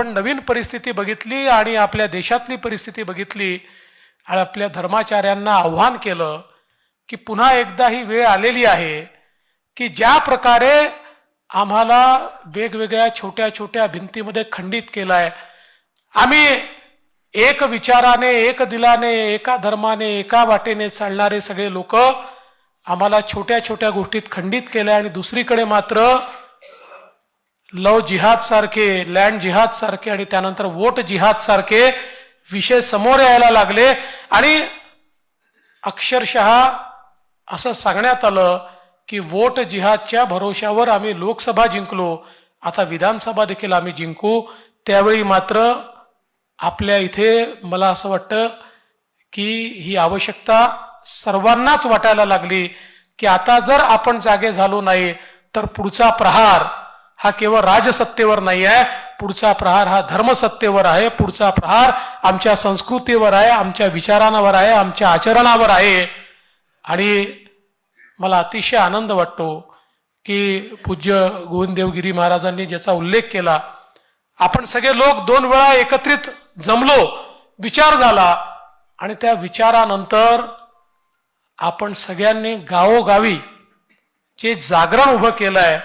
आपण नवीन परिस्थिती बघितली आणि आपल्या देशातली परिस्थिती बघितली आणि आपल्या धर्माचार्यांना आव्हान केलं की पुन्हा एकदा ही वेळ आलेली आहे की ज्या प्रकारे आम्हाला वेगवेगळ्या छोट्या छोट्या भिंतीमध्ये खंडित केलाय. आम्ही एक विचाराने एक दिलाने एका धर्माने एका वाटेने चालणारे सगळे लोक आम्हाला छोट्या छोट्या गोष्टीत खंडित केल्या आणि दुसरीकडे मात्र लव जिहाद सारखे लँड जिहाद सारखे आणि त्यानंतर वोट जिहाद सारखे विषय समोर यायला लागले. आणि अक्षरशः असं सांगण्यात आलं की वोट जिहादच्या भरोश्यावर आम्ही लोकसभा जिंकलो. आता विधानसभा देखील आम्ही जिंकू. त्यावेळी मात्र आपल्या इथे मला असं वाटतं की ही आवश्यकता सर्वांनाच वाटायला लागली की आता जर आपण जागे झालो नाही तर पुढचा प्रहार हा केवळ राजसत्तेवर नाही आहे पुढचा प्रहार हा धर्मसत्तेवर आहे. पुढचा प्रहार आमच्या संस्कृतीवर आहे आमच्या विचारांवर आहे आमच्या आचरणावर आहे. आणि मला अतिशय आनंद वाटतो की पूज्य गोविंददेवगिरी महाराजांनी ज्याचा उल्लेख केला आपण सगळे लोक दोन वेळा एकत्रित जमलो विचार झाला आणि त्या विचारानंतर आपण सगळ्यांनी गावोगावी जे जागरण उभं केलं आहे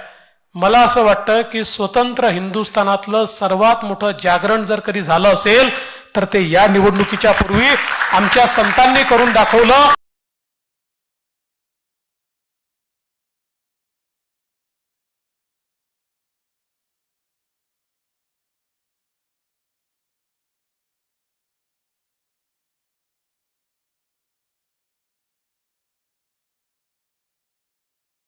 मला असं वाटतं की स्वतंत्र हिंदुस्थानातलं सर्वात मोठं जागरण जर कधी झालं असेल तर ते या निवडणुकीच्या पूर्वी आमच्या संतांनी करून दाखवलं.